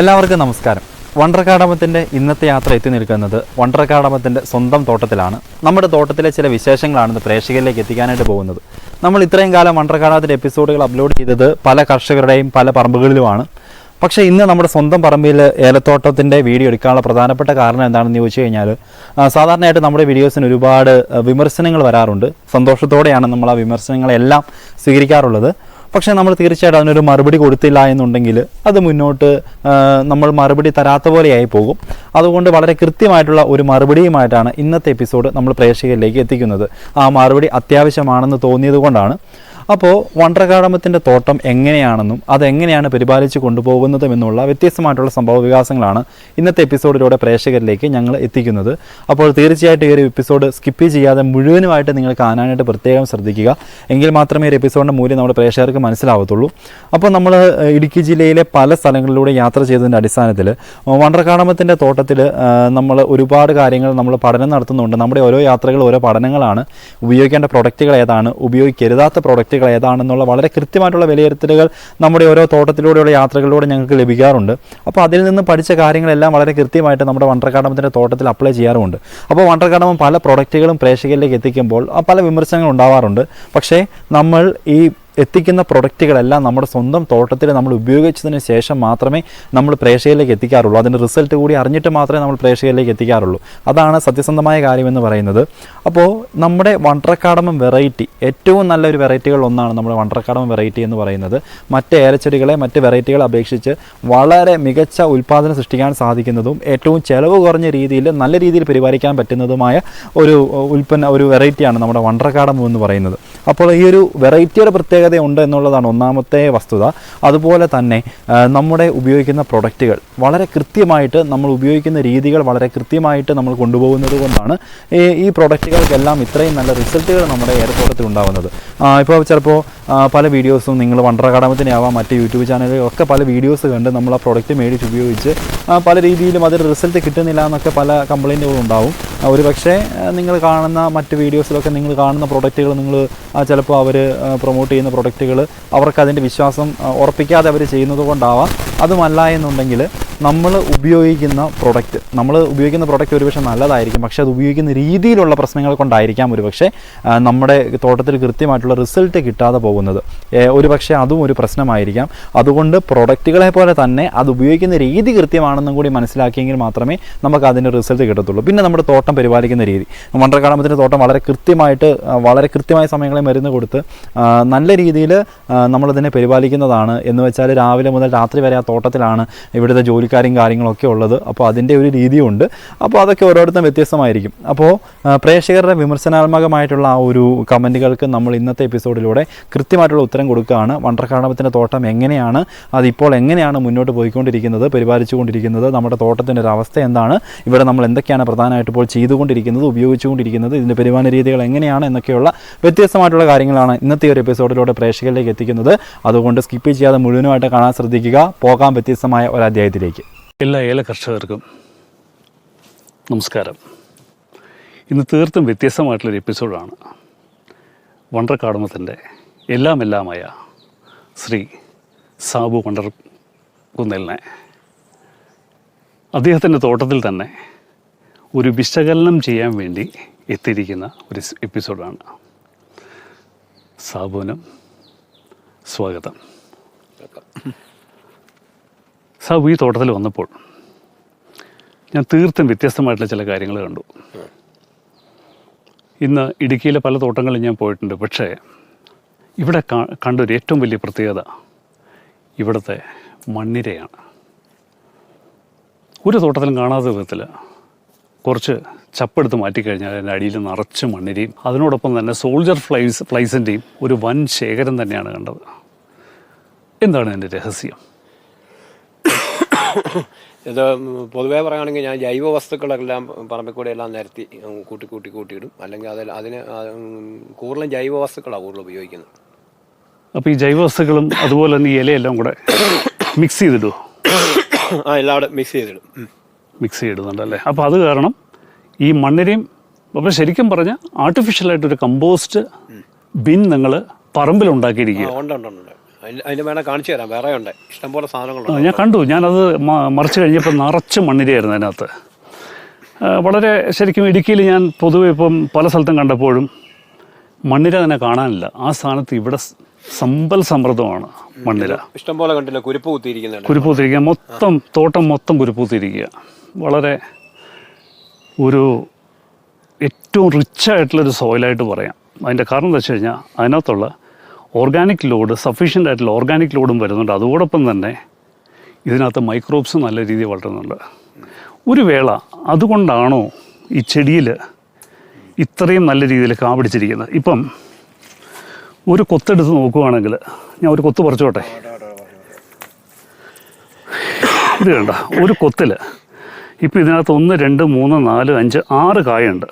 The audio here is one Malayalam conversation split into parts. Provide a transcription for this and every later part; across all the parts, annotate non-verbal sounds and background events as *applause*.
എല്ലാവർക്കും നമസ്കാരം. വണ്ടർക്കാടമത്തിന്റെ ഇന്നത്തെ യാത്ര എത്തി നിൽക്കുന്നത് വണ്ടർക്കാടമത്തിന്റെ സ്വന്തം തോട്ടത്തിലാണ്. നമ്മുടെ തോട്ടത്തിലെ ചില വിശേഷങ്ങളാണ് പ്രേക്ഷകരിലേക്ക് എത്തിക്കാനായിട്ട് പോകുന്നത്. നമ്മൾ ഇത്രയും കാലം വണ്ടർക്കാടമത്തിന്റെ എപ്പിസോഡുകൾ അപ്ലോഡ് ചെയ്തത് പല കർഷകരുടെയും പല പറമ്പുകളിലുമാണ്. പക്ഷേ ഇന്ന് നമ്മുടെ സ്വന്തം പറമ്പിൽ ഏലത്തോട്ടത്തിന്റെ വീഡിയോ എടുക്കാനുള്ള പ്രധാനപ്പെട്ട കാരണം എന്താണെന്ന് ചോദിച്ചു കഴിഞ്ഞാൽ സാധാരണയായിട്ട് നമ്മുടെ വീഡിയോസിന് ഒരുപാട് വിമർശനങ്ങൾ വരാറുണ്ട്. സന്തോഷത്തോടെയാണ് നമ്മൾ ആ വിമർശനങ്ങളെല്ലാം സ്വീകരിക്കാറുള്ളത്. പക്ഷേ നമ്മൾ തീർച്ചയായിട്ടും അതിനൊരു മറുപടി കൊടുത്തില്ല എന്നുണ്ടെങ്കിൽ അത് മുന്നോട്ട് നമ്മൾ മറുപടി തരാത്ത പോലെയായി പോകും. അതുകൊണ്ട് വളരെ കൃത്യമായിട്ടുള്ള ഒരു മറുപടിയുമായിട്ടാണ് ഇന്നത്തെ എപ്പിസോഡ് നമ്മൾ പ്രേക്ഷകരിലേക്ക് എത്തിക്കുന്നത്. ആ മറുപടി അത്യാവശ്യമാണെന്ന് തോന്നിയത് കൊണ്ടാണ്. അപ്പോൾ വണ്ടർകാടമത്തിന്റെ തോട്ടം എങ്ങനെയാണെന്നും അതെങ്ങനെയാണ് പരിപാലിച്ച് കൊണ്ടുപോകുന്നതും എന്നുള്ള വ്യത്യസ്തമായിട്ടുള്ള സംഭവ വികാസങ്ങളാണ് ഇന്നത്തെ എപ്പിസോഡിലൂടെ പ്രേക്ഷകരിലേക്ക് ഞങ്ങൾ എത്തിക്കുന്നത്. അപ്പോൾ തീർച്ചയായിട്ടും ഈ ഒരു എപ്പിസോഡ് സ്കിപ്പ് ചെയ്യാതെ മുഴുവനുമായിട്ട് നിങ്ങൾ കാണാനായിട്ട് പ്രത്യേകം ശ്രദ്ധിക്കുക. എങ്കിൽ മാത്രമേ ഒരു എപ്പിസോഡിന്റെ മൂല്യം നമ്മുടെ പ്രേക്ഷകർക്ക് മനസ്സിലാവത്തുള്ളൂ. അപ്പോൾ നമ്മൾ ഇടുക്കി ജില്ലയിലെ പല സ്ഥലങ്ങളിലൂടെ യാത്ര ചെയ്തതിന്റെ അടിസ്ഥാനത്തിൽ വണ്ടർകാടമത്തിന്റെ തോട്ടത്തിൽ നമ്മൾ ഒരുപാട് കാര്യങ്ങൾ നമ്മൾ പഠനം നടത്തുന്നുണ്ട്. നമ്മുടെ ഓരോ യാത്രകൾ ഓരോ പഠനങ്ങളാണ്. ഉപയോഗിക്കേണ്ട പ്രൊഡക്റ്റുകൾ ഏതാണ്? ഉപയോഗിക്കരുതാത്ത പ്രൊഡക്റ്റുകൾ ഏതാണെന്നുള്ള വളരെ കൃത്യമായിട്ടുള്ള വിലയിരുത്തലുകൾ നമ്മുടെ ഓരോ തോട്ടത്തിലൂടെയുള്ള യാത്രകളിലൂടെ ഞങ്ങൾക്ക് ലഭിക്കാറുണ്ട്. അപ്പോൾ അതിൽ നിന്ന് പഠിച്ച കാര്യങ്ങളെല്ലാം വളരെ കൃത്യമായിട്ട് നമ്മുടെ വണ്ടർകാടമത്തിന്റെ തോട്ടത്തിൽ അപ്ലൈ ചെയ്യാറുമുണ്ട്. അപ്പോൾ വണ്ടർകാടമം പല പ്രൊഡക്റ്റുകളും പ്രേക്ഷകരിലേക്ക് എത്തിക്കുമ്പോൾ പല വിമർശനങ്ങൾ ഉണ്ടാവാറുണ്ട്. പക്ഷേ നമ്മൾ ഈ എത്തിക്കുന്ന പ്രൊഡക്റ്റുകളെല്ലാം നമ്മുടെ സ്വന്തം തോട്ടത്തിൽ നമ്മൾ ഉപയോഗിച്ചതിന് ശേഷം മാത്രമേ നമ്മൾ പ്രേക്ഷകരിലേക്ക് എത്തിക്കാറുള്ളൂ. അതിന്റെ റിസൾട്ട് കൂടി അറിഞ്ഞിട്ട് മാത്രമേ നമ്മൾ പ്രേക്ഷകരിലേക്ക് എത്തിക്കാറുള്ളൂ. അതാണ് സത്യസന്ധമായ കാര്യമെന്ന് പറയുന്നത്. അപ്പോൾ നമ്മുടെ വണ്ടറക്കാടമം വെറൈറ്റി ഏറ്റവും നല്ലൊരു വെറൈറ്റികളൊന്നാണ് നമ്മുടെ വണ്ടറക്കാടമം വെറൈറ്റി എന്ന് പറയുന്നത്. മറ്റ് ഏലച്ചെടികളെ മറ്റ് വെറൈറ്റികളെ അപേക്ഷിച്ച് വളരെ മികച്ച ഉൽപ്പാദനം സൃഷ്ടിക്കാൻ സാധിക്കുന്നതും ഏറ്റവും ചെലവ് കുറഞ്ഞ രീതിയിൽ നല്ല രീതിയിൽ പരിപാലിക്കാൻ പറ്റുന്നതുമായ ഒരു ഉൽപ്പന്ന ഒരു വെറൈറ്റിയാണ് നമ്മുടെ വണ്ടറക്കാടമം എന്ന് പറയുന്നത്. അപ്പോൾ ഈ ഒരു വെറൈറ്റിയുടെ പ്രത്യേകത ഉണ്ട് എന്നുള്ളതാണ് ഒന്നാമത്തെ വസ്തുത. അതുപോലെ തന്നെ നമ്മുടെ ഉപയോഗിക്കുന്ന പ്രൊഡക്റ്റുകൾ വളരെ കൃത്യമായിട്ട് നമ്മൾ ഉപയോഗിക്കുന്ന രീതികൾ വളരെ കൃത്യമായിട്ട് നമ്മൾ കൊണ്ടുപോകുന്നത് കൊണ്ടാണ് ഈ പ്രൊഡക്റ്റുകൾക്കെല്ലാം ഇത്രയും നല്ല റിസൾട്ടുകൾ നമ്മുടെ എയർപോർട്ടത്തിൽ ഉണ്ടാകുന്നത് ഇപ്പോൾ ചിലപ്പോൾ പല വീഡിയോസും നിങ്ങൾ വണ്ടർ അക്കാഡമത്തിന്റെ ആവാം മറ്റ് യൂട്യൂബ് ചാനലുകളും ഒക്കെ പല വീഡിയോസ് കണ്ട് നമ്മൾ ആ പ്രൊഡക്റ്റ് മേടിച്ച് ഉപയോഗിച്ച് പല രീതിയിലും അതിൽ റിസൾട്ട് കിട്ടുന്നില്ല എന്നൊക്കെ പല കംപ്ലൈന്റുകളും ഉണ്ടാവും. ഒരു പക്ഷേ നിങ്ങൾ കാണുന്ന മറ്റ് വീഡിയോസിലൊക്കെ നിങ്ങൾ കാണുന്ന പ്രൊഡക്റ്റുകൾ നിങ്ങൾ ചിലപ്പോൾ അവർ പ്രൊമോട്ട് ചെയ്യുന്ന പ്രൊഡക്റ്റുകൾ അവർക്ക് അതിന്റെ വിശ്വാസം ഉറപ്പിക്കാതെ അവർ ചെയ്യുന്നത് കൊണ്ടാവാം. അതുമല്ല എന്നുണ്ടെങ്കിൽ നമ്മൾ ഉപയോഗിക്കുന്ന പ്രൊഡക്റ്റ് നമ്മൾ ഉപയോഗിക്കുന്ന പ്രൊഡക്റ്റ് ഒരുപക്ഷെ നല്ലതായിരിക്കും പക്ഷേ അത് ഉപയോഗിക്കുന്ന രീതിയിലുള്ള പ്രശ്നങ്ങൾ കൊണ്ടായിരിക്കാം ഒരുപക്ഷെ നമ്മുടെ തോട്ടത്തിൽ കൃത്യമായിട്ടുള്ള റിസൾട്ട് കിട്ടാതെ പോകുന്നത്. ഒരു ഒരുപക്ഷെ അതും ഒരു പ്രശ്നമായിരിക്കാം. അതുകൊണ്ട് പ്രൊഡക്റ്റുകളെ പോലെ തന്നെ അത് ഉപയോഗിക്കുന്ന രീതി കൃത്യമാണെന്നും കൂടി മനസ്സിലാക്കിയെങ്കിൽ മാത്രമേ നമുക്ക് അതിന്റെ റിസൾട്ട് കിട്ടത്തുള്ളൂ. പിന്നെ നമ്മുടെ തോട്ടം പരിപാലിക്കുന്ന രീതി. മണ്ടക്കാടമത്തിന്റെ തോട്ടം വളരെ കൃത്യമായിട്ട് വളരെ കൃത്യമായ സമയങ്ങളിൽ മരുന്ന് കൊടുത്ത് നല്ല രീതിയിൽ നമ്മളതിനെ പരിപാലിക്കുന്നതാണ്. എന്ന് വെച്ചാൽ രാവിലെ മുതൽ രാത്രി വരെ ആ തോട്ടത്തിലാണ് ഇവിടുത്തെ ജോലിക്കാരും കാര്യങ്ങളൊക്കെ ഉള്ളത്. അപ്പോൾ അതിന്റെ ഒരു രീതിയുണ്ട്. അപ്പോൾ അതൊക്കെ ഓരോരുത്തരും വ്യത്യസ്തമായിരിക്കും. അപ്പോൾ പ്രേക്ഷകരുടെ വിമർശനാത്മകമായിട്ടുള്ള ആ ഒരു കമന്റുകൾക്ക് നമ്മൾ ഇന്നത്തെ എപ്പിസോഡിലൂടെ കൃത്യമായിട്ടുള്ള ഉത്തരം കൊടുക്കുകയാണ്. വണ്ടർക്കാടമത്തിന്റെ തോട്ടം എങ്ങനെയാണ് അതിപ്പോൾ എങ്ങനെയാണ് മുന്നോട്ട് പോയിക്കൊണ്ടിരിക്കുന്നത് പരിപാലിച്ചുകൊണ്ടിരിക്കുന്നത് നമ്മുടെ തോട്ടത്തിന്റെ ഒരു അവസ്ഥ എന്താണ് ഇവിടെ നമ്മൾ എന്തൊക്കെയാണ് പ്രധാനമായിട്ട് ഇപ്പോൾ ചെയ്തുകൊണ്ടിരിക്കുന്നത് ഉപയോഗിച്ചുകൊണ്ടിരിക്കുന്നത് ഇതിന്റെ പരിപാലന രീതികൾ എങ്ങനെയാണ് എന്നൊക്കെയുള്ള വ്യത്യസ്തമായിട്ടുള്ള കാര്യങ്ങളാണ് ഇന്നത്തെ ഒരു എപ്പിസോഡിലൂടെ പ്രേക്ഷകരിലേക്ക് എത്തിക്കുന്നത്. അതുകൊണ്ട് സ്കിപ്പ് ചെയ്യാതെ മുഴുവനുമായിട്ട് കാണാൻ ശ്രദ്ധിക്കുക. പോകാൻ വ്യത്യസ്തമായ ഒരു അധ്യായത്തിലേക്ക് എല്ലാ ഏല കർഷകർക്കും നമസ്കാരം. ഇന്ന് തീർത്തും വ്യത്യസ്തമായിട്ടുള്ളൊരു എപ്പിസോഡാണ്. വണ്ടർ കാടമത്തിന്റെ എല്ലാം എല്ലാമായ ശ്രീ സാബു വണ്ടർ കുന്നലിനെ അദ്ദേഹത്തിന്റെ തോട്ടത്തിൽ തന്നെ ഒരു വിശകലനം ചെയ്യാൻ വേണ്ടി എത്തിയിരിക്കുന്ന ഒരു എപ്പിസോഡാണ്. സാബുവിനും സ്വാഗതം. സാബു ഈ തോട്ടത്തിൽ വന്നപ്പോൾ ഞാൻ തീർത്തും വ്യത്യസ്തമായിട്ടുള്ള ചില കാര്യങ്ങൾ കണ്ടു. ഇന്ന് ഇടുക്കിയിലെ പല തോട്ടങ്ങളിൽ ഞാൻ പോയിട്ടുണ്ട്. പക്ഷേ ഇവിടെ കണ്ടൊരു കണ്ട ഒരു ഏറ്റവും വലിയ പ്രത്യേകത ഇവിടുത്തെ മണ്ണിരയാണ്. ഒരു തോട്ടത്തിലും കാണാത്ത വിധത്തിൽ കുറച്ച് ചപ്പെടുത്ത് മാറ്റിക്കഴിഞ്ഞാൽ അതിന്റെ അടിയിൽ നിറച്ച് മണ്ണിരെയും. അതിനോടൊപ്പം തന്നെ സോൾജർ ഫ്ലൈസ് ഫ്ലൈസിന്റെയും ഒരു വൻ ശേഖരം തന്നെയാണ് കണ്ടത്. എന്താണ് എന്റെ രഹസ്യം? ഇത് പൊതുവേ പറയുകയാണെങ്കിൽ ഞാൻ ജൈവ വസ്തുക്കളെല്ലാം പറമ്പിൽ കൂടെ എല്ലാം നിരത്തി കൂട്ടി കൂട്ടി കൂട്ടിയിടും. അല്ലെങ്കിൽ അതിൽ അതിന് കൂടുതലും ജൈവ വസ്തുക്കളാണ് കൂടുതൽ ഉപയോഗിക്കുന്നത്. അപ്പോൾ ഈ ജൈവ വസ്തുക്കളും അതുപോലെ തന്നെ ഈ ഇലയെല്ലാം കൂടെ മിക്സ് ചെയ്തിടുമോ ആ എല്ലാവിടെ മിക്സ് ചെയ്തിടും. മിക്സ് ചെയ്തിടുന്നുണ്ടല്ലേ അപ്പോൾ അത് കാരണം ഈ മണ്ണിനെയും അപ്പോൾ ശരിക്കും പറഞ്ഞാൽ ആർട്ടിഫിഷ്യലായിട്ടൊരു കമ്പോസ്റ്റ് ബിൻ നിങ്ങൾ ഉണ്ട്. അതിന് വേണേൽ കാണിച്ചു തരാം. വേറെ ഉണ്ട്. ഇഷ്ടംപോലെ ആ, സാധനങ്ങളുണ്ട് ഞാൻ കണ്ടു. ഞാനത് മറിച്ച് കഴിഞ്ഞപ്പോൾ നിറച്ച് മണ്ണിരയായിരുന്നു അതിനകത്ത്. വളരെ ശരിക്കും ഇടുക്കിയിൽ ഞാൻ പൊതുവെ ഇപ്പം പല സ്ഥലത്തും കണ്ടപ്പോഴും മണ്ണിര തന്നെ കാണാനില്ല. ആ സ്ഥാനത്ത് ഇവിടെ സമ്പൽ സമൃദ്ധമാണ് മണ്ണിര. ഇഷ്ടംപോലെ കണ്ടില്ല. കുരുപ്പ് കുത്തിയിരിക്കുന്നുണ്ട്. കുത്തിയിരിക്കുക. മൊത്തം തോട്ടം മൊത്തം കുരുപ്പ് കുത്തിയിരിക്കുക. വളരെ ഒരു ഏറ്റവും റിച്ച് ആയിട്ടുള്ളൊരു സോയിലായിട്ട് പറയാം. അതിന്റെ കാരണം എന്താ വെച്ച് കഴിഞ്ഞാൽ അതിനകത്തുള്ള ഓർഗാനിക് ലോഡ് സഫീഷ്യന്റ് ആയിട്ടുള്ള ഓർഗാനിക് ലോഡും വരുന്നുണ്ട്. അതോടൊപ്പം തന്നെ ഇതിനകത്ത് മൈക്രോബ്സ് നല്ല രീതിയിൽ വളരുന്നുണ്ട്. ഒരു വേള അതുകൊണ്ടാണോ ഈ ചെടിയിൽ ഇത്രയും നല്ല രീതിയിൽ കാ പിടിച്ചിരിക്കുന്നത്? ഇപ്പം ഒരു കൊത്തെടുത്ത് നോക്കുവാണെങ്കിൽ ഞാൻ ഒരു കൊത്ത് പറിച്ചോട്ടെ? ഇത് കണ്ട? ഒരു കൊത്തിൽ ഇപ്പം ഇതിനകത്ത് ഒന്ന് രണ്ട് മൂന്ന് നാല് അഞ്ച് ആറ് കായുണ്ട്.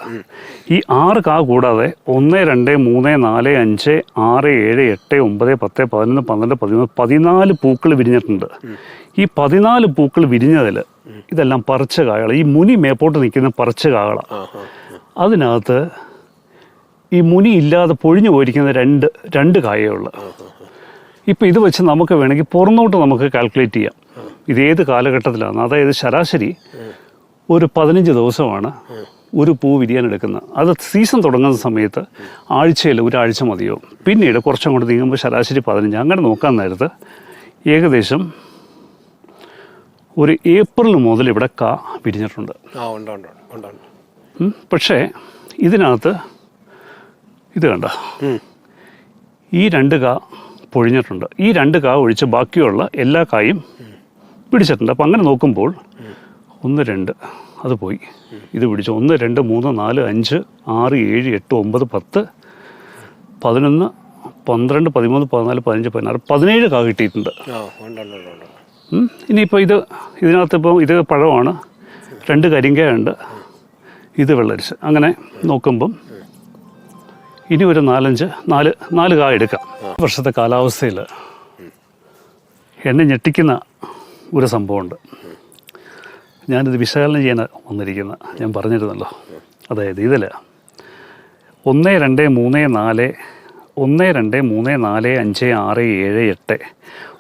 ഈ ആറ് കാ കൂടാതെ ഒന്ന് രണ്ട് മൂന്ന് നാല് അഞ്ച് ആറ് ഏഴ് എട്ട് ഒമ്പത് പത്ത് പതിനൊന്ന് പന്ത്രണ്ട് പതിമൂന്ന് പതിനാല് പൂക്കൾ വിരിഞ്ഞിട്ടുണ്ട്. ഈ പതിനാല് പൂക്കൾ വിരിഞ്ഞതിൽ ഇതെല്ലാം പറിച്ച കായകൾ ഈ മുനി മേപ്പോട്ട് നിൽക്കുന്ന പറിച്ച കായകളാണ് അതിനകത്ത് ഈ മുനി ഇല്ലാതെ പൊഴിഞ്ഞു പോയിരിക്കുന്ന രണ്ട് രണ്ട് കായേ ഉള്ളു. ഇപ്പം ഇത് വെച്ച് നമുക്ക് വേണമെങ്കിൽ പുറന്നോട്ട് നമുക്ക് കാൽക്കുലേറ്റ് ചെയ്യാം. ഇത് ഏത് കാലഘട്ടത്തിലാണ്? അതായത് ശരാശരി ഒരു പതിനഞ്ച് ദിവസമാണ് ഒരു പൂ വിരിയാൻ എടുക്കുന്നത് അത് സീസൺ തുടങ്ങുന്ന സമയത്ത് ആഴ്ചയിൽ ഒരാഴ്ച മതിയോ? പിന്നീട് കുറച്ചും കൂടെ നീങ്ങുമ്പോൾ ശരാശരി പതിനഞ്ച്. അങ്ങനെ നോക്കാൻ നേരത്ത് ഏകദേശം ഒരു ഏപ്രിൽ മുതൽ ഇവിടെ കാ വിരിഞ്ഞിട്ടുണ്ട്. പക്ഷേ ഇതിനകത്ത് ഇത് കണ്ട? ഈ രണ്ട് കാ പൊഴിഞ്ഞിട്ടുണ്ട്. ഈ രണ്ട് കാ ഒഴിച്ച് ബാക്കിയുള്ള എല്ലാ കായും പിടിച്ചിട്ടുണ്ട്. അപ്പം അങ്ങനെ നോക്കുമ്പോൾ ഒന്ന് രണ്ട് അത് പോയി. ഇത് പിടിച്ചു. ഒന്ന് രണ്ട് മൂന്ന് നാല് അഞ്ച് ആറ് ഏഴ് എട്ട് ഒമ്പത് പത്ത് പതിനൊന്ന് പന്ത്രണ്ട് പതിമൂന്ന് പതിനാല് പതിനഞ്ച് പതിനാറ് പതിനേഴ് കാ കിട്ടിയിട്ടുണ്ട്. ഇനിയിപ്പോൾ ഇത് ഇതിനകത്ത് ഇപ്പോൾ ഇത് പഴമാണ്. രണ്ട് കരിങ്കയുണ്ട് ഇത് വെള്ളരിച്ച് അങ്ങനെ നോക്കുമ്പം ഇനി ഒരു നാലഞ്ച് നാല് നാല് കാ എടുക്കാം. വർഷത്തെ കാലാവസ്ഥയിൽ എന്നെ ഞെട്ടിക്കുന്ന ഒരു സംഭവമുണ്ട്. ഞാനിത് വിശകലനം ചെയ്യാൻ വന്നിരിക്കുന്ന ഞാൻ പറഞ്ഞിരുന്നല്ലോ. അതായത് ഇതിൽ ഒന്ന് രണ്ട് മൂന്ന് നാല് ഒന്ന് രണ്ട് മൂന്ന് നാല് അഞ്ച് ആറ് ഏഴ് എട്ട്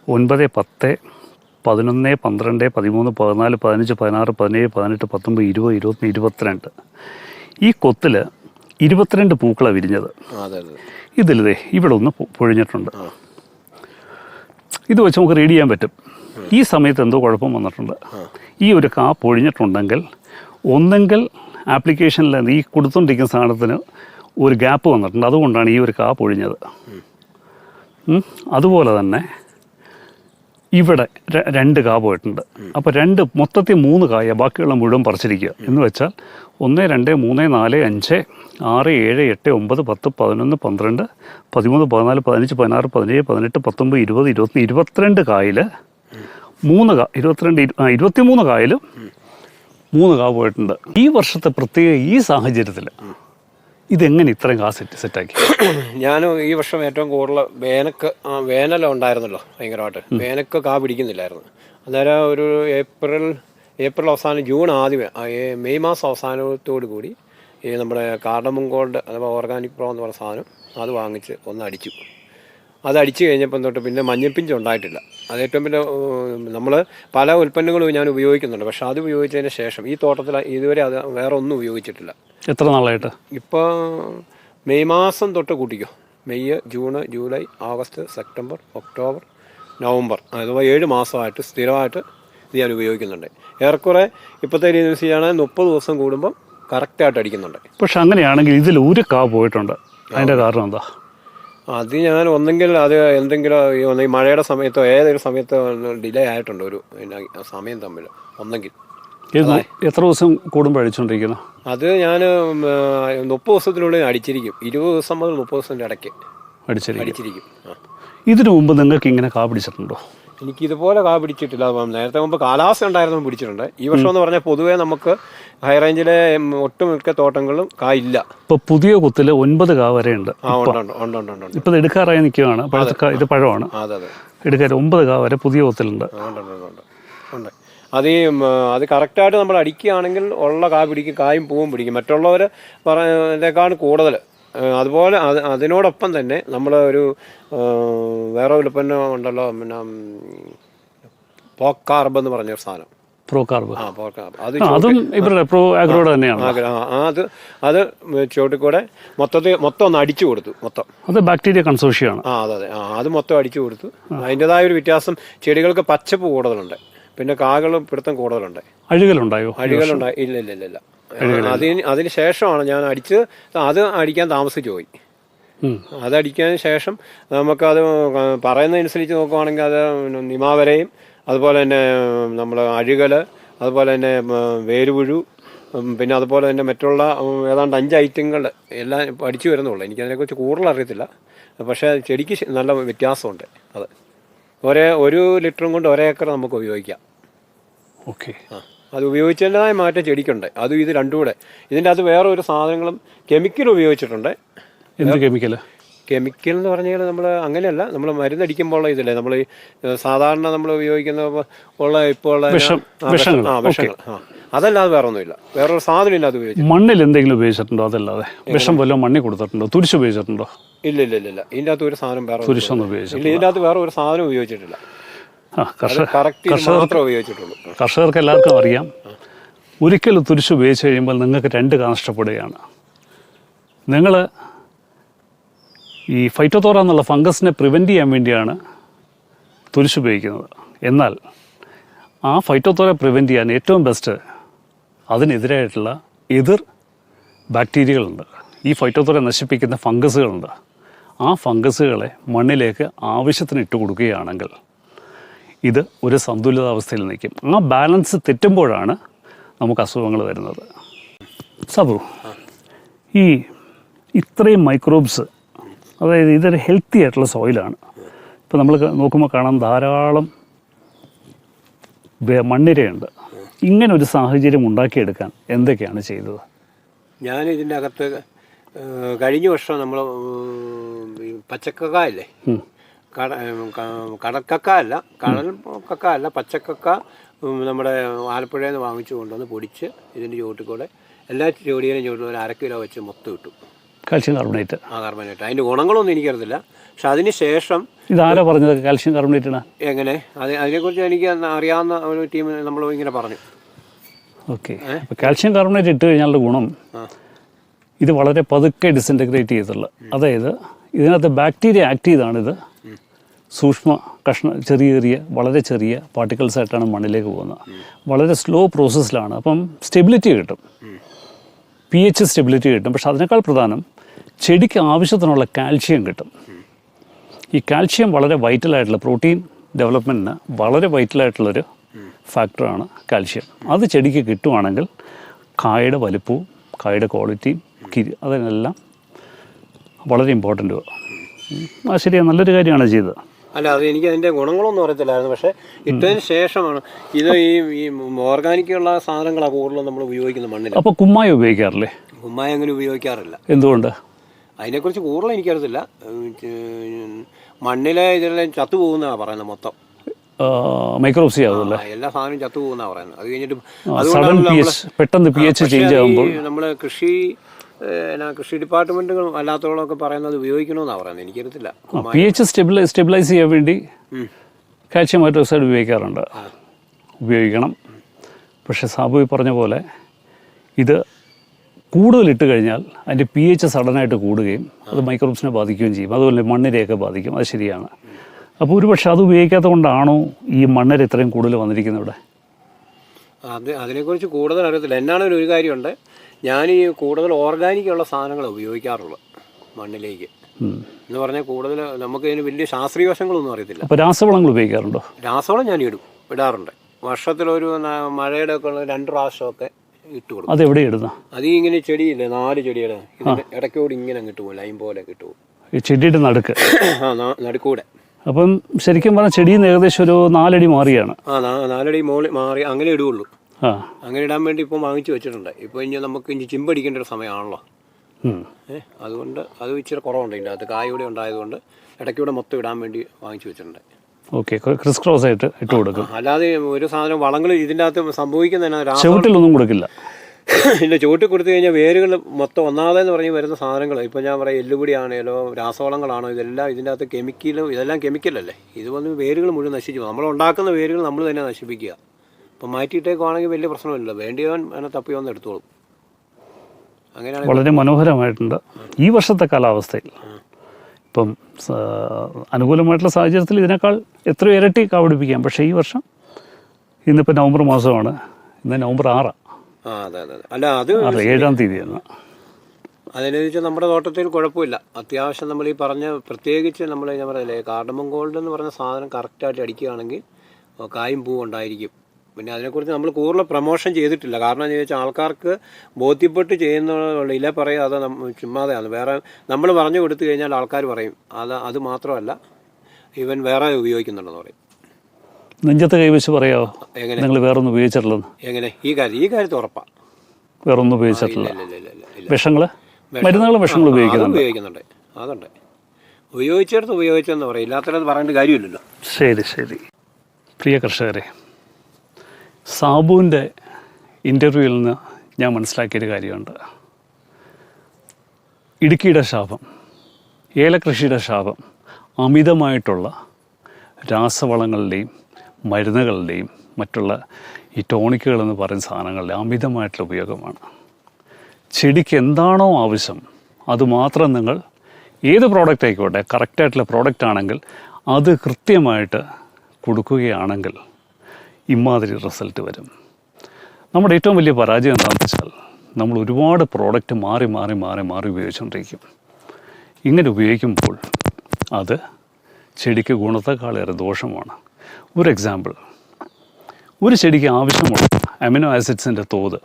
ഒൻപത് പത്ത് പതിനൊന്ന് പന്ത്രണ്ട് പതിമൂന്ന് പതിനാല് പതിനഞ്ച് പതിനാറ് പതിനേഴ് പതിനെട്ട് പത്തൊമ്പത് ഇരുപത് ഇരുപത്തി ഇരുപത്തിരണ്ട്. ഈ കൊത്തിൽ ഇരുപത്തിരണ്ട് പൂക്കളാണ് വിരിഞ്ഞത്. ഇതിലേ ഇതിലിതേ ഇവിടെ ഒന്ന് പൊഴിഞ്ഞിട്ടുണ്ട്. ഇത് വെച്ച് നമുക്ക് റീഡ് ചെയ്യാൻ പറ്റും. ഈ സമയത്ത് എന്തോ കുഴപ്പം വന്നിട്ടുണ്ട്. ഈ ഒരു കാ പൊഴിഞ്ഞിട്ടുണ്ടെങ്കിൽ ഒന്നെങ്കിൽ ആപ്ലിക്കേഷനിൽ ഈ കൊടുത്തുകൊണ്ടിരിക്കുന്ന സാധനത്തിന് ഒരു ഗ്യാപ്പ് വന്നിട്ടുണ്ട്. അതുകൊണ്ടാണ് ഈ ഒരു കാ പൊഴിഞ്ഞത്. അതുപോലെ തന്നെ ഇവിടെ രണ്ട് കാ പോയിട്ടുണ്ട്. അപ്പോൾ രണ്ട് മൊത്തത്തിൽ മൂന്ന് കായ ബാക്കിയുള്ള മുഴുവൻ പറിച്ചിരിക്കുക. എന്ന് വെച്ചാൽ ഒന്ന് രണ്ട് മൂന്ന് നാല് അഞ്ച് ആറ് ഏഴ് എട്ട് ഒമ്പത് പത്ത് പതിനൊന്ന് പന്ത്രണ്ട് പതിമൂന്ന് പതിനാല് പതിനഞ്ച് പതിനാറ് പതിനേഴ് പതിനെട്ട് പത്തൊമ്പത് ഇരുപത് ഇരുപത്തി ഇരുപത്തിരണ്ട് കായിൽ മൂന്ന് കാ ഇരുപത്തിരണ്ട് ഇരുപത്തിമൂന്ന് കായലും മൂന്ന് കാ പോയിട്ടുണ്ട്. ഈ വർഷത്തെ പ്രത്യേക ഈ സാഹചര്യത്തിൽ ഇതെങ്ങനെ ഇത്രയും കാ സെറ്റ് സെറ്റാക്കി? ഞാൻ ഈ വർഷം ഏറ്റവും കൂടുതൽ വേനക്ക് ആ, വേനൽ ഉണ്ടായിരുന്നല്ലോ ഭയങ്കരമായിട്ട്. വേനക്ക് കാ പിടിക്കുന്നില്ലായിരുന്നു. അന്നേരം ഒരു ഏപ്രിൽ ഏപ്രിൽ അവസാനം ജൂൺ ആദ്യമേ മെയ് മാസം അവസാനത്തോടു കൂടി ഈ നമ്മുടെ കാർഡമം ഗോൾഡ് അഥവാ ഓർഗാനിക് പ്രോ എന്ന് പറഞ്ഞ സാധനം അത് വാങ്ങിച്ച് ഒന്ന് അടിച്ചു. അത് അടിച്ചു കഴിഞ്ഞപ്പം തൊട്ട് പിന്നെ മഞ്ഞപ്പിഞ്ച് ഉണ്ടായിട്ടില്ല. അത് ഏറ്റവും പിന്നെ നമ്മൾ പല ഉൽപ്പന്നങ്ങളും ഞാൻ ഉപയോഗിക്കുന്നുണ്ട്. പക്ഷെ അത് ഉപയോഗിച്ചതിന് ശേഷം ഈ തോട്ടത്തിൽ ഇതുവരെ അത് വേറെ ഒന്നും ഉപയോഗിച്ചിട്ടില്ല. എത്ര നാളായിട്ട്? ഇപ്പോൾ മെയ് മാസം തൊട്ട് കൂട്ടിക്കോ. May June July August September October November. അഥവാ ഏഴ് മാസമായിട്ട് സ്ഥിരമായിട്ട് ഇത് ഞാൻ ഉപയോഗിക്കുന്നുണ്ട്. ഏറെക്കുറെ ഇപ്പോഴത്തെ രീതി അനുസരിച്ചാണെങ്കിൽ മുപ്പത് ദിവസം കൂടുമ്പം കറക്റ്റായിട്ട് അടിക്കുന്നുണ്ട്. പക്ഷെ അങ്ങനെയാണെങ്കിൽ ഇതിൽ ഒരു കാ പോയിട്ടുണ്ട്. അതിന്റെ കാരണം എന്താ? അത് ഞാൻ ഒന്നെങ്കിൽ അത് എന്തെങ്കിലും ഈ മഴയുടെ സമയത്തോ ഏതൊരു സമയത്തോ ഡിലേ ആയിട്ടുണ്ട് ഒരു സമയം തമ്മിൽ ഒന്നെങ്കിൽ. എത്ര ദിവസം കൂടുമ്പോൾ അടിച്ചുകൊണ്ടിരിക്കുന്നു അത് ഞാൻ മുപ്പത് ദിവസത്തിനുള്ളിൽ അടിച്ചിരിക്കും. ഇരുപത് ദിവസം മുതൽ മുപ്പത് ദിവസത്തിന്റെ ഇടയ്ക്ക് അടിച്ചിരിക്കും. അടിച്ചിരിക്കും. ഇതിനു മുമ്പ് നിങ്ങൾക്ക് ഇങ്ങനെ കാ പിടിച്ചിട്ടുണ്ടോ? എനിക്ക് ഇതുപോലെ കാ പിടിച്ചിട്ടില്ല. നേരത്തെ മുമ്പ് കാലാവസ്ഥ ഉണ്ടായിരുന്നു പിടിച്ചിട്ടുണ്ട്. ഈ വർഷം എന്ന് പറഞ്ഞാൽ പൊതുവേ നമുക്ക് ഹൈ റേഞ്ചിലെ ഒട്ടുമിക്ക തോട്ടങ്ങളും കായില്ല ഇപ്പൊ പുതിയ കുത്തിൽ ഒൻപത് കാ വരെ ഉണ്ട് ഇപ്പൊ ഇത് എടുക്കാറായി നിൽക്കുകയാണ് പഴത്ത ഇത് പഴമാണ്. ആ, അതെ അതെ. എടുക്കാൻ ഒമ്പത് കാ വരെ പുതിയ കുത്തിലുണ്ട്. അത് ഈ അത് കറക്റ്റായിട്ട് നമ്മൾ അടിക്കുകയാണെങ്കിൽ ഉള്ള കാ പിടിക്കും കായും പൂവും പിടിക്കും. മറ്റുള്ളവർ പറഞ്ഞേക്കാണ് കൂടുതൽ. അതുപോലെ അത് അതിനോടൊപ്പം തന്നെ നമ്മൾ ഒരു വേറെ ഉൽപ്പന്നം ഉണ്ടല്ലോ പിന്നെ പോക്കാർബ് എന്ന് പറഞ്ഞൊരു സാധനം. പ്രോ കാർബ് അത് ഇവരുടെ പ്രോ ആഗ്രോയുടെ തന്നെയാണ്. അത് അത് ചുവട്ടിൽ കൂടെ മൊത്തത്തിൽ മൊത്തം ഒന്ന് അടിച്ചു കൊടുത്തു മൊത്തം. അത് ബാക്ടീരിയ കൺസോർഷ്യമാണ് ആ അതെ അതെ. ആ അത് മൊത്തം അടിച്ചു കൊടുത്തു. അതിന്റെതായ ഒരു വ്യത്യാസം ചെടികൾക്ക് പച്ചപ്പ് കൂടുതലുണ്ട്. പിന്നെ കാകളും പിടുത്തം കൂടുതലുണ്ട്. അഴുകലുണ്ടായോ? അഴുകലുണ്ടായി ഇല്ല ഇല്ല ഇല്ല ഇല്ല. അതിന് അതിന് ശേഷമാണ് ഞാൻ അടിച്ച് അത് അടിക്കാൻ താമസിച്ചു പോയി. അതടിക്കാൻ ശേഷം നമുക്കത് പറയുന്നതനുസരിച്ച് നോക്കുവാണെങ്കിൽ അത് നിമാവരയും അതുപോലെ തന്നെ നമ്മൾ അഴുകൽ അതുപോലെ തന്നെ വേരുപുഴു പിന്നെ അതുപോലെ തന്നെ മറ്റുള്ള ഏതാണ്ട് അഞ്ച് ഐറ്റങ്ങൾ എല്ലാം പഠിച്ചു വരുന്നുള്ളൂ. എനിക്കതിനെക്കുറിച്ച് കൂടുതൽ അറിയത്തില്ല. പക്ഷേ ചെടിക്ക് നല്ല വ്യത്യാസമുണ്ട് അത്. ഒരേ ഒരു ലിറ്ററും കൊണ്ട് ഒരേ ഏക്കർ നമുക്ക് ഉപയോഗിക്കാം. ഓക്കെ. ആ അത് ഉപയോഗിച്ചതിന്റെതായ മാറ്റം ചെടിക്കുണ്ട്. അതും ഇത് രണ്ടും കൂടെ. ഇതിന്റെ അത് വേറെ ഒരു സാധനങ്ങളും കെമിക്കൽ ഉപയോഗിച്ചിട്ടുണ്ട്. എന്ത് കെമിക്കൽ? കെമിക്കൽ എന്ന് പറഞ്ഞാൽ നമ്മൾ അങ്ങനെയല്ല നമ്മൾ മരുന്നടിക്കുമ്പോഴുള്ള ഇതില്ലേ. നമ്മൾ സാധാരണ നമ്മൾ ഉപയോഗിക്കുന്ന ഉള്ള ഇപ്പോൾ ഉള്ള വിഷം, വിഷങ്ങൾ. ആ വിഷങ്ങൾ. ആ. അതല്ലാതെ വേറെ ഒന്നുമില്ല വേറൊരു സാധനം ഇല്ലാതെ ഉപയോഗിച്ചു. മണ്ണിൽ എന്തെങ്കിലും ഉപയോഗിച്ചിട്ടുണ്ടോ? അതല്ലാതെ. വിഷം വല്ലതും മണ്ണിൽ കൊടുത്തിട്ടുണ്ടോ? തുരിശ് ഉപയോഗിച്ചിട്ടുണ്ടോ? ഇല്ല ഇല്ല ഇല്ല ഇല്ല. ഇതിന്റെ അകത്ത് ഒരു സാധനം വേറെ തുരിശൊന്നും ഉപയോഗിച്ചില്ല ഇതിന്റെ അകത്ത് വേറെ ഒരു സാധനം ഉപയോഗിച്ചിട്ടില്ല. മാത്രമേ ഉപയോഗിച്ചിട്ടുള്ളൂ. കർഷകർക്ക് എല്ലാവർക്കും അറിയാം. ഒരിക്കലും തുരിശ് ഉപയോഗിച്ച് കഴിയുമ്പോൾ നിങ്ങൾക്ക് രണ്ട് നഷ്ടപ്പെടുകയാണ്. നിങ്ങൾ ഈ ഫൈറ്റോത്തോറ എന്നുള്ള ഫംഗസിനെ പ്രിവെന്റ് ചെയ്യാൻ വേണ്ടിയാണ് തുരിശ് ഉപയോഗിക്കുന്നത്. എന്നാൽ ആ ഫൈറ്റോത്തോറ പ്രിവെന്റ് ചെയ്യാൻ ഏറ്റവും ബെസ്റ്റ് അതിനെതിരായിട്ടുള്ള എതിർ ബാക്ടീരിയകളുണ്ട് ഈ ഫൈറ്റോതോറ നശിപ്പിക്കുന്ന ഫംഗസുകളുണ്ട് ആ ഫംഗസുകളെ മണ്ണിലേക്ക് ആവശ്യത്തിന് ഇട്ട് കൊടുക്കുകയാണെങ്കിൽ ഇത് ഒരു സന്തുലിതാവസ്ഥയിൽ നിൽക്കും. ആ ബാലൻസ് തെറ്റുമ്പോഴാണ് നമുക്ക് അസുഖങ്ങൾ വരുന്നത്. സബു ഈ ഇത്രയും മൈക്രോബ്സ് അതായത് ഇതൊരു ഹെൽത്തി ആയിട്ടുള്ള സോയിലാണ് ഇപ്പോൾ നമ്മൾ നോക്കുമ്പോൾ കാണാം ധാരാളം മണ്ണിരയുണ്ട്. ഇങ്ങനെ ഒരു സാഹചര്യം ഉണ്ടാക്കിയെടുക്കാൻ എന്തൊക്കെയാണ് ചെയ്തത്? ഞാൻ ഇതിന്റെ അകത്ത് കഴിഞ്ഞ വർഷം നമ്മൾ പച്ചക്കക്ക ഇല്ലേ. കട കടക്കക്ക അല്ല കടൽ കക്ക അല്ല പച്ചക്കക്ക നമ്മുടെ ആലപ്പുഴയിൽ നിന്ന് വാങ്ങിച്ചു കൊണ്ടുവന്ന് പൊടിച്ച് ഇതിന്റെ ചുവട്ടിൽ കൂടെ എല്ലാ ചെടിയിലും ചുവട്ടിൽ ഒരു അര കിലോ വെച്ച് മൊത്തം ഇട്ടു. Calcium carbonate. ആ കാർബണേറ്റ്. അതിന്റെ ഗുണങ്ങളൊന്നും എനിക്കറിയത്തില്ല. പക്ഷെ അതിന് ശേഷം ഇതാരാ പറഞ്ഞത്? കാൽഷ്യം കാർബണേറ്റിന്? എങ്ങനെ? അത് അതിനെക്കുറിച്ച് എനിക്ക് അറിയാവുന്ന ഒരു ടീം നമ്മൾ ഇങ്ങനെ പറഞ്ഞു. ഓക്കെ. അപ്പോൾ കാൽഷ്യം കാർബണേറ്റ് ഇട്ട് കഴിഞ്ഞാലുള്ള ഗുണം ഇത് വളരെ പതുക്കെ ഡിസിന്റഗ്രേറ്റ് ചെയ്തുള്ള അതായത് ഇതിനകത്ത് ബാക്ടീരിയ ആക്ട് ചെയ്താണിത്. സൂക്ഷ്മ കഷ്ണ ചെറിയ ചെറിയ വളരെ ചെറിയ പാർട്ടിക്കിൾസ് ആയിട്ടാണ് മണ്ണിലേക്ക് പോകുന്നത്. വളരെ സ്ലോ പ്രോസസ്സിലാണ്. അപ്പം സ്റ്റെബിലിറ്റി കിട്ടും. പി എച്ച് സ്റ്റെബിലിറ്റി കിട്ടും. പക്ഷെ അതിനേക്കാൾ പ്രധാനം ചെടിക്ക് ആവശ്യത്തിനുള്ള കാൽഷ്യം കിട്ടും. ഈ കാൽഷ്യം വളരെ വൈറ്റലായിട്ടുള്ള പ്രോട്ടീൻ ഡെവലപ്മെന്റിന് വളരെ വൈറ്റലായിട്ടുള്ളൊരു ഫാക്ടറാണ് കാൽഷ്യം. അത് ചെടിക്ക് കിട്ടുവാണെങ്കിൽ കായയുടെ വലുപ്പവും കായയുടെ ക്വാളിറ്റിയും കിരി അതിനെല്ലാം വളരെ ഇമ്പോർട്ടന്റ് ആ ശരിയാണ് നല്ലൊരു കാര്യമാണ് ചെയ്തത്. അല്ല അത് എനിക്ക് അതിന്റെ ഗുണങ്ങളൊന്നും അറിയത്തില്ലായിരുന്നു. പക്ഷേ ഇട്ടതിന് ശേഷമാണ് ഇത് ഈ ഈ ഓർഗാനിക്കുള്ള സാധനങ്ങളാണ് കൂടുതലും നമ്മൾ ഉപയോഗിക്കുന്നത് മണ്ണിൽ അപ്പോൾ കുമ്മായി ഉപയോഗിക്കാറില്ലേ? ഉമ്മായി അങ്ങനെ ഉപയോഗിക്കാറില്ല. എന്തുകൊണ്ട്? അതിനെക്കുറിച്ച് കൂടുതൽ എനിക്കറിയത്തില്ല. മണ്ണിലെ ഇതെല്ലാം ചത്തു പോകുന്നതാണ് പറയുന്നത് മൊത്തം. മൈക്രോപ്സി ആവുമല്ലേ? എല്ലാ സാധനവും ചത്തു പോകുന്നതാണ് പറയുന്നത്. അത് കഴിഞ്ഞിട്ട് പെട്ടെന്ന് പി എച്ച് ചേഞ്ച് ആകുമ്പോൾ നമ്മൾ കൃഷി എന്നാ കൃഷി ഡിപ്പാർട്ട്മെന്റുകൾ അല്ലാത്തവളൊക്കെ പറയുന്നത് ഉപയോഗിക്കണമെന്നാണ് പറയുന്നത്. എനിക്കറിയത്തില്ല. പി എച്ച് സ്റ്റെബിലൈസ് സ്റ്റെബിലൈസ് ചെയ്യാൻ വേണ്ടി. കാൽഷ്യം ഹൈഡ്രോക്സൈഡ് ഉപയോഗിക്കാറുണ്ട്. ഉപയോഗിക്കണം. പക്ഷേ സാബു പറഞ്ഞ പോലെ ഇത് കൂടുതൽ ഇട്ട് കഴിഞ്ഞാൽ അതിന്റെ പി എച്ച് സഡനായിട്ട് കൂടുകയും അത് മൈക്രോബ്സിനെ ബാധിക്കുകയും ചെയ്യും. അതുപോലെ മണ്ണിരെയൊക്കെ ബാധിക്കും. അത് ശരിയാണ്. അപ്പോൾ ഒരുപക്ഷെ അത് ഉപയോഗിക്കാത്തത് കൊണ്ടാണോ ഈ മണ്ണിര ഇത്രയും കൂടുതൽ വന്നിരിക്കുന്നത് ഇവിടെ? അത് അതിനെക്കുറിച്ച് കൂടുതൽ അറിയത്തില്ല. എന്നാണ് ഒരു കാര്യമുണ്ട്. ഞാൻ ഈ കൂടുതൽ ഓർഗാനിക് ഉള്ള സാധനങ്ങൾ ഉപയോഗിക്കാറുള്ളത് മണ്ണിലേക്ക്. എന്ന് പറഞ്ഞാൽ കൂടുതൽ നമുക്ക് ഇതിന് വലിയ ശാസ്ത്രീയ വശങ്ങളൊന്നും അറിയത്തില്ല. അപ്പോൾ രാസവളങ്ങൾ ഉപയോഗിക്കാറുണ്ടോ? രാസവളം ഞാൻ ഇടും ഇടാറുണ്ട്. വർഷത്തിലൊരു മഴയുടെ ഒക്കെ ഉള്ള രണ്ട് പ്രാവശ്യമൊക്കെ ഇട്ട് കൊടുക്കും. അതെവിടെ ഇടുന്ന? അത് ഇങ്ങനെ ചെടിയില്ലേ നാല് ചെടിയുടെ? ഇടയ്ക്കോട് ഇങ്ങനെ അങ്ങോട്ട് പോകും ലൈൻ പോലെ ഇട്ട് ഈ ചെടിയുടെ നടുക്ക്. *coughs* ആ നടുക്കൂടെ. അപ്പം ശരിക്കും പറഞ്ഞാൽ ചെടിയിൽ നിന്ന് ഏകദേശം ഒരു നാലടി മാറിയാണ്. ആ നാലടി മോളി മാറി അങ്ങനെ ഇടുകയുള്ളൂ ആ. അങ്ങനെ ഇടാൻ വേണ്ടി ഇപ്പം വാങ്ങിച്ചു വെച്ചിട്ടുണ്ട്. ഇപ്പോൾ ഇനി നമുക്ക് ഇനി ചിമ്പടിക്കേണ്ട ഒരു സമയമാണല്ലോ. അതുകൊണ്ട് അത് ഇച്ചിരി കുറവുണ്ട് ഇതിന്റെ അകത്ത്. കായൂടെ ഉണ്ടായതുകൊണ്ട് ഇടയ്ക്കൂടെ മൊത്തം ഇടാൻ വേണ്ടി വാങ്ങിച്ചു വെച്ചിട്ടുണ്ട്. ഓക്കെ ക്രിസ് ക്രോസ് ആയിട്ട് ഇട്ട് കൊടുക്കും. അല്ലാതെ ഒരു സാധനം വളങ്ങൾ ഇതിന്റെ അകത്ത് സംഭവിക്കുന്ന ചുവട്ടിലൊന്നും കൊടുക്കില്ല. പിന്നെ ചുവട്ടിൽ കൊടുത്തു കഴിഞ്ഞാൽ വേരുകൾ മൊത്തം ഒന്നാമതെന്ന് പറഞ്ഞ് വരുന്ന സാധനങ്ങൾ. ഇപ്പോൾ ഞാൻ പറയാം എല്ലുപൊടിയാണേലോ രാസവളങ്ങളാണോ ഇതെല്ലാം ഇതിന്റെ അകത്ത് കെമിക്കലും ഇതെല്ലാം കെമിക്കലല്ലേ ഇത് വന്ന് വേരുകൾ മുഴുവൻ നശിച്ചു പോകും. നമ്മൾ ഉണ്ടാക്കുന്ന വേരുകൾ നമ്മൾ തന്നെ നശിപ്പിക്കുക. അപ്പോൾ മാറ്റിയിട്ടേക്കുവാണെങ്കിൽ വലിയ പ്രശ്നമില്ല വേണ്ടിയവൻ അങ്ങനെ തപ്പി വന്ന് എടുത്തോളും. അങ്ങനെയാണ് വളരെ മനോഹരമായിട്ടുണ്ട്. ഈ വർഷത്തെ കാലാവസ്ഥയിൽ ഇപ്പം അനുകൂലമായിട്ടുള്ള സാഹചര്യത്തിൽ ഇതിനേക്കാൾ എത്രയോ ഇരട്ടി കാവടിപ്പിക്കാം? പക്ഷേ ഈ വർഷം ഇന്നിപ്പോൾ നവംബർ മാസമാണ്. ഇന്ന് നവംബർ ആറാണ് ആ അതെ അതെ അതെ. അല്ല അത് ഏഴാം തീയതിയാണ്. അതിനെന്ന് വെച്ചാൽ നമ്മുടെ തോട്ടത്തിൽ കുഴപ്പമില്ല. അത്യാവശ്യം നമ്മൾ ഈ പറഞ്ഞ പ്രത്യേകിച്ച് നമ്മൾ ഞാൻ പറയുന്നത് കാർഡമം ഗോൾഡ് എന്ന് പറഞ്ഞ സാധനം കറക്റ്റായിട്ട് അടിക്കുകയാണെങ്കിൽ കായും പൂവും ഉണ്ടായിരിക്കും. പിന്നെ അതിനെക്കുറിച്ച് നമ്മൾ കൂടുതൽ പ്രൊമോഷൻ ചെയ്തിട്ടില്ല. കാരണം എന്ന് ചോദിച്ചാൽ ആൾക്കാർക്ക് ബോധ്യപ്പെട്ട് ചെയ്യുന്നുള്ള ഇല പറയുക അത് ചുമ്മാതെയാണ്. വേറെ നമ്മൾ പറഞ്ഞു കൊടുത്തു കഴിഞ്ഞാൽ ആൾക്കാർ പറയും അത് അത് മാത്രമല്ല ഇവൻ വേറെ ഉപയോഗിക്കുന്നുണ്ടെന്ന് പറയും. നെഞ്ചത്തെ കൈവച്ച് പറയാമോ എങ്ങനെ? നിങ്ങൾ വേറൊന്നും ഉപയോഗിച്ചിട്ടില്ലെന്ന്. എങ്ങനെ? ഈ കാര്യം ഈ കാര്യത്തിൽ ഉറപ്പാണ് വേറൊന്നും ഉപയോഗിച്ചിട്ടില്ല. വിഷങ്ങൾ മരുന്നുകളും വിഷങ്ങൾ ഉപയോഗിക്കുന്നുണ്ട്. ഉപയോഗിക്കുന്നുണ്ട്. അതുണ്ട്. ഉപയോഗിച്ചിടത്ത് ഉപയോഗിച്ചെന്ന് പറയും. ഇല്ലാത്തത് പറയേണ്ട കാര്യമില്ലല്ലോ. ശരി ശരി. പ്രിയ കർഷകരെ സാബുവിന്റെ ഇന്റർവ്യൂവിൽ നിന്ന് ഞാൻ മനസ്സിലാക്കിയൊരു കാര്യമുണ്ട്. ഇടുക്കിയുടെ ശാപം ഏലകൃഷിയുടെ ശാപം അമിതമായിട്ടുള്ള രാസവളങ്ങളുടെയും മരുന്നുകളുടെയും മറ്റുള്ള ഈ ടോണിക്കുകൾ എന്ന് പറയുന്ന സാധനങ്ങളുടെ അമിതമായിട്ടുള്ള ഉപയോഗമാണ്. ചെടിക്ക് എന്താണോ ആവശ്യം അതുമാത്രം നിങ്ങൾ ഏത് പ്രോഡക്റ്റ് ആയിക്കോട്ടെ കറക്റ്റായിട്ടുള്ള പ്രോഡക്റ്റ് ആണെങ്കിൽ അത് കൃത്യമായിട്ട് കൊടുക്കുകയാണെങ്കിൽ ഇമാതിരി റിസൾട്ട് വരും. നമ്മുടെ ഏറ്റവും വലിയ പരാജയം എന്താണെന്ന് വെച്ചാൽ നമ്മൾ ഒരുപാട് പ്രോഡക്റ്റ് മാറി മാറി മാറി മാറി ഉപയോഗിച്ചുകൊണ്ടിരിക്കും. ഇങ്ങനെ ഉപയോഗിക്കുമ്പോൾ അത് ചെടിക്ക് ഗുണത്തെക്കാളേറെ ദോഷമാണ്. ഒരു എക്സാമ്പിൾ ഒരു ചെടിക്ക് ആവശ്യമുള്ള അമിനോ ആസിഡ്സിന്റെ തോത്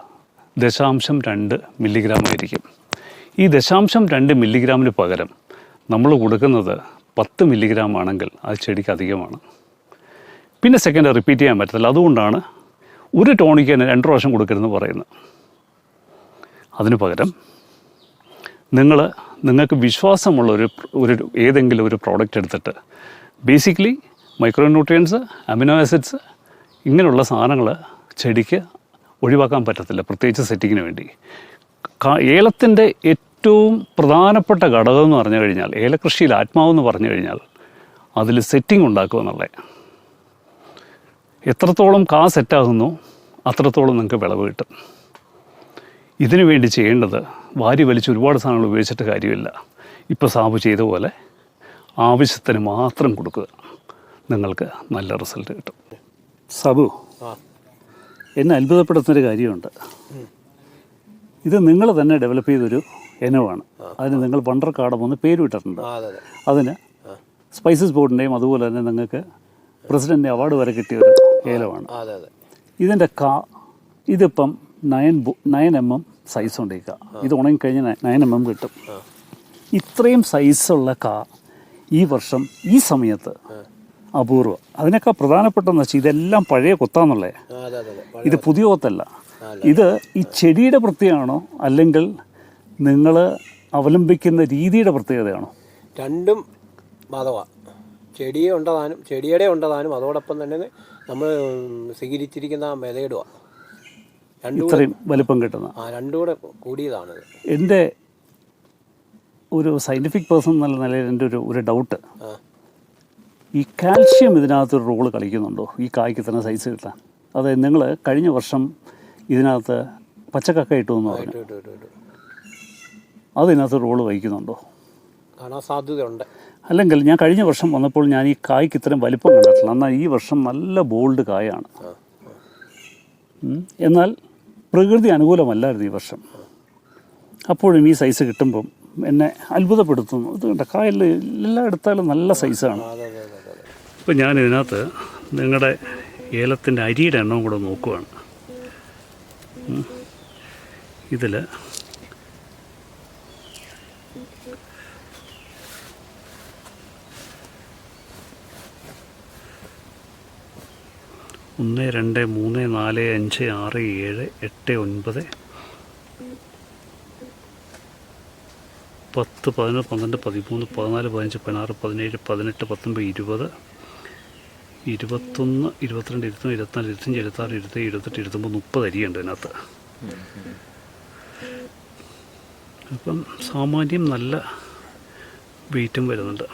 ദശാംശം രണ്ട് മില്ലിഗ്രാം ആയിരിക്കും. ഈ ദശാംശം രണ്ട് മില്ലിഗ്രാമിന് പകരം നമ്മൾ കൊടുക്കുന്നത് പത്ത് മില്ലിഗ്രാം ആണെങ്കിൽ അത് ചെടിക്ക് അധികമാണ്. പിന്നെ സെക്കൻഡ് റിപ്പീറ്റ് ചെയ്യാൻ പറ്റത്തില്ല. അതുകൊണ്ടാണ് ഒരു ടോണിക്ക് തന്നെ രണ്ട് പ്രാവശ്യം കൊടുക്കരുതെന്ന് പറയുന്നത്. അതിന് പകരം നിങ്ങൾ നിങ്ങൾക്ക് വിശ്വാസമുള്ള ഒരു ഒരു ഏതെങ്കിലും ഒരു പ്രോഡക്റ്റ് എടുത്തിട്ട് basically micro nutrients amino acids ഇങ്ങനെയുള്ള സാധനങ്ങൾ ചെടിക്ക് ഒഴിവാക്കാൻ പറ്റത്തില്ല പ്രത്യേകിച്ച് സെറ്റിങ്ങിന് വേണ്ടി. ഏലത്തിന്റെ ഏറ്റവും പ്രധാനപ്പെട്ട ഘടകം എന്ന് പറഞ്ഞു കഴിഞ്ഞാൽ ഏലകൃഷിയിൽ ആത്മാവെന്ന് പറഞ്ഞു കഴിഞ്ഞാൽ അതിൽ സെറ്റിംഗ് ഉണ്ടാക്കുക എന്നുള്ളത് എത്രത്തോളം കാ സെറ്റാകുന്നു അത്രത്തോളം നിങ്ങൾക്ക് വിളവ് കിട്ടും. ഇതിനു വേണ്ടി ചെയ്യേണ്ടത് വാരി വലിച്ച് ഒരുപാട് സാധനങ്ങൾ ഉപയോഗിച്ചിട്ട് കാര്യമില്ല. ഇപ്പോൾ സാബു ചെയ്ത പോലെ ആവശ്യത്തിന് മാത്രം കൊടുക്കുക. നിങ്ങൾക്ക് നല്ല റിസൾട്ട് കിട്ടും. സബു എന്നെ അത്ഭുതപ്പെടുത്തുന്നൊരു കാര്യമുണ്ട്. ഇത് നിങ്ങൾ തന്നെ ഡെവലപ്പ് ചെയ്തൊരു ഇനമാണ് അതിന് നിങ്ങൾ വണ്ടർ കാടം ഒന്ന് പേര് വിട്ടിട്ടുണ്ട് അതെ അതെ. അതിന് സ്പൈസസ് ബോർഡിന്റെയും അതുപോലെ തന്നെ നിങ്ങൾക്ക് പ്രസിഡന്റിന്റെ അവാർഡ് വരെ കിട്ടിയ ഒരു ഏലമാണ്. അതെ അതെ. ഇതിന്റെ കാ ഇതിപ്പം nine nine M M size ഉണ്ട് ഈ കാ ഇത് ഉണങ്ങിക്കഴിഞ്ഞ് നയൻ എം എം കിട്ടും. ഇത്രയും സൈസുള്ള കാ ഈ വർഷം ഈ സമയത്ത് അപൂർവം. അതിനൊക്കെ പ്രധാനപ്പെട്ടെന്ന് വെച്ചാൽ ഇതെല്ലാം പഴയ കൊത്താന്നുള്ളേ ഇത് പുതിയ കൊത്തല്ല. ഇത് ഈ ചെടിയുടെ പ്രത്യേകമാണോ അല്ലെങ്കിൽ നിങ്ങൾ അവലംബിക്കുന്ന രീതിയുടെ പ്രത്യേകതയാണോ? രണ്ടും മതമാണ് ചെടിയെ ഉണ്ടതാനും ചെടിയുടെ ഉണ്ടതാനും അതോടൊപ്പം തന്നെ നമ്മൾ സ്വീകരിച്ചിരിക്കുന്ന ആ ഇത്രയും വലിപ്പം കിട്ടുന്ന. ആ കൂടിയതാണിത് എന്റെ ഒരു സയന്റിഫിക് പേഴ്സൺ എന്നുള്ള നിലയിൽ എന്റെ ഒരു ഒരു ഡൗട്ട് ഈ കാൽഷ്യം ഇതിനകത്തൊരു റോൾ കളിക്കുന്നുണ്ടോ? ഈ കായ്ക്ക് തന്നെ സൈസ് കിട്ടാൻ. അത് നിങ്ങൾ കഴിഞ്ഞ വർഷം ഇതിനകത്ത് പച്ചക്കക്ക ഇട്ടു എന്ന് പറഞ്ഞു. അതിനകത്ത് റോൾ വഹിക്കുന്നുണ്ടോ? കാണാൻ സാധ്യതയുണ്ട്. അല്ലെങ്കിൽ ഞാൻ കഴിഞ്ഞ വർഷം വന്നപ്പോൾ ഞാൻ ഈ കായ്ക്ക് ഇത്രയും വലിപ്പം കണ്ടിട്ടില്ല. എന്നാൽ ഈ വർഷം നല്ല ബോൾഡ് കായാണ്. എന്നാൽ പ്രകൃതി അനുകൂലമല്ലായിരുന്നു ഈ വർഷം. അപ്പോഴും ഈ സൈസ് കിട്ടുമ്പം എന്നെ അത്ഭുതപ്പെടുത്തുന്നു. ഇത് കണ്ട കായലിൽ എല്ലാം എടുത്താലും നല്ല സൈസാണ് ഇപ്പം ഞാൻ ഇതിനകത്ത് നിങ്ങളുടെ ഏലത്തിന്റെ അരിയുടെ എണ്ണവും കൂടെ നോക്കുവാണ്. ഇതിൽ ഒന്ന് രണ്ട് മൂന്ന് നാല് അഞ്ച് ആറ് ഏഴ് എട്ട് ഒൻപത് പത്ത് പതിനൊന്ന് പന്ത്രണ്ട് പതിമൂന്ന് പതിനാല് പതിനഞ്ച് പതിനാറ് പതിനേഴ് പതിനെട്ട് പത്തൊമ്പത് ഇരുപത് ഇരുപത്തൊന്ന് ഇരുപത്തിരണ്ട് ഇരുപത്തൊന്ന് ഇരുപത്തിനാല് ഇരുപത്തഞ്ച് ഇരുപത്താറ് ഇരുപത്തേഴ് ഇരുപത്തെട്ട് ഇരുപത്തൊമ്പത് മുപ്പത് അരിയുണ്ട് അതിനകത്ത്. അപ്പം സാമാന്യം നല്ല വെയിറ്റും വരുന്നുണ്ട്.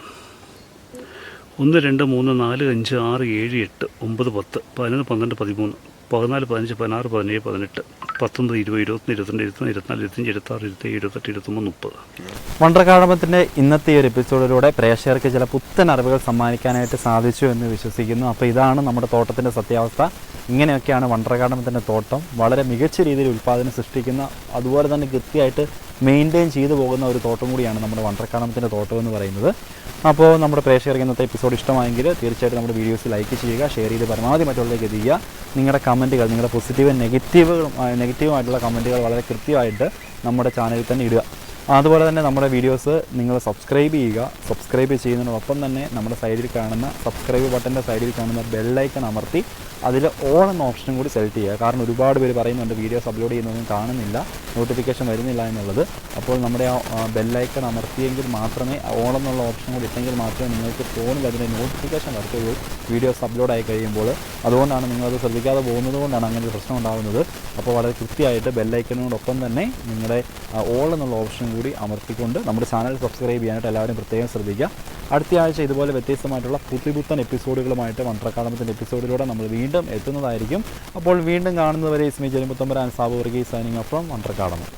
ഒന്ന് രണ്ട് മൂന്ന് നാല് അഞ്ച് ആറ് ഏഴ് എട്ട് ഒമ്പത് പത്ത് പതിനൊന്ന് പന്ത്രണ്ട് പതിമൂന്ന് പതിനാല് പതിനഞ്ച് പതിനാറ് പതിനേഴ് പതിനെട്ട് പത്തൊമ്പത് ഇരുപത് ഇരുപത്തൊന്ന് ഇരുപത്തിരണ്ട് ഇരുപത്തിനാല് ഇരുപത്തിനാല് ഇരുപത്തഞ്ച് ഇരുപത്താറ് ഇരുപത്തേഴ് ഇരുപത്തെട്ട് ഇരുപത്തൊമ്പത് മുപ്പത്. വണ്ടർകാടമത്തിന്റെ ഇന്നത്തെ ഒരു എപ്പിസോഡിലൂടെ പ്രേക്ഷകർക്ക് ചില പുത്തൻ അറിവുകൾ സമ്മാനിക്കാനായിട്ട് സാധിച്ചു എന്ന് വിശ്വസിക്കുന്നു. അപ്പോൾ ഇതാണ് നമ്മുടെ തോട്ടത്തിന്റെ സത്യാവസ്ഥ. ഇങ്ങനെയൊക്കെയാണ് വണ്ടർകാടമത്തിന്റെ തോട്ടം. വളരെ മികച്ച രീതിയിൽ ഉൽപ്പാദനം സൃഷ്ടിക്കുന്ന അതുപോലെ തന്നെ കൃത്യമായിട്ട് മെയിന്റെയിൻ ചെയ്തു പോകുന്ന ഒരു തോട്ടം കൂടിയാണ് നമ്മുടെ വണ്ടർക്കാണത്തിന്റെ തോട്ടം എന്ന് പറയുന്നത്. അപ്പോൾ നമ്മുടെ പ്രേക്ഷകർക്ക് ഇന്നത്തെ എപ്പിസോഡ് ഇഷ്ടമായെങ്കിൽ തീർച്ചയായിട്ടും നമ്മുടെ വീഡിയോസ് ലൈക്ക് ചെയ്യുക ഷെയർ ചെയ്ത് പരമാവധി മറ്റുള്ളവരിലേക്ക് എത്തിക്കുക. നിങ്ങളുടെ കമന്റുകൾ നിങ്ങളുടെ പോസിറ്റീവ് നെഗറ്റീവുകളും നെഗറ്റീവായിട്ടുള്ള കമന്റുകൾ വളരെ കൃത്യമായിട്ട് നമ്മുടെ ചാനലിൽ തന്നെ ഇടുക. അതുപോലെ തന്നെ നമ്മുടെ വീഡിയോസ് നിങ്ങൾ സബ്സ്ക്രൈബ് ചെയ്യുക. സബ്സ്ക്രൈബ് ചെയ്യുന്നതിനോടൊപ്പം തന്നെ നമ്മുടെ സൈഡിൽ കാണുന്ന സബ്സ്ക്രൈബ് ബട്ടന്റെ സൈഡിൽ കാണുന്ന ബെല്ലൈക്കൺ അമർത്തി അതിൽ ഓൾ എന്ന ഓപ്ഷനും കൂടി സെലക്ട് ചെയ്യുക. കാരണം ഒരുപാട് പേര് പറയുന്നുണ്ട് വീഡിയോസ് അപ്ലോഡ് ചെയ്യുന്നതൊന്നും കാണുന്നില്ല നോട്ടിഫിക്കേഷൻ വരുന്നില്ല എന്നുള്ളത്. അപ്പോൾ നമ്മുടെ ആ ബെല്ലൈക്കൺ അമർത്തിയെങ്കിൽ മാത്രമേ ഓൾ എന്നുള്ള ഓപ്ഷൻ കൂടി ഇട്ടെങ്കിൽ മാത്രമേ നിങ്ങൾക്ക് ഫോണിൽ അതിന്റെ നോട്ടിഫിക്കേഷൻ വരത്തുള്ളൂ വീഡിയോസ് അപ്ലോഡ് ആയി കഴിയുമ്പോൾ. അതുകൊണ്ടാണ് നിങ്ങളത് ശ്രദ്ധിക്കാതെ പോകുന്നത് കൊണ്ടാണ് അങ്ങനെ ഒരു പ്രശ്നം ഉണ്ടാകുന്നത്. അപ്പോൾ വളരെ കൃത്യമായിട്ട് ബെല്ലൈക്കനോടൊപ്പം തന്നെ നിങ്ങളുടെ ഓൾ എന്നുള്ള ഓപ്ഷൻ കൂടി അമർത്തിക്കൊണ്ട് നമ്മുടെ ചാനൽ സബ്സ്ക്രൈബ് ചെയ്യാനായിട്ട് എല്ലാവരും പ്രത്യേകം ശ്രദ്ധിക്കുക. അടുത്ത ആഴ്ച ഇതുപോലെ വ്യത്യസ്തമായിട്ടുള്ള പുത്തിപുത്തൻ എപ്പിസോഡുകളുമായിട്ട് വണ്ടർക്കാലമത്തിന്റെ എപ്പിസോഡിലൂടെ നമ്മൾ വീണ്ടും എത്തുന്നതായിരിക്കും. അപ്പോൾ വീണ്ടും കാണുന്നവരെ ഇസ്മി ജലിമുത്തമ്പരാൻ Sabu Varghese signing from Wonder Cardamom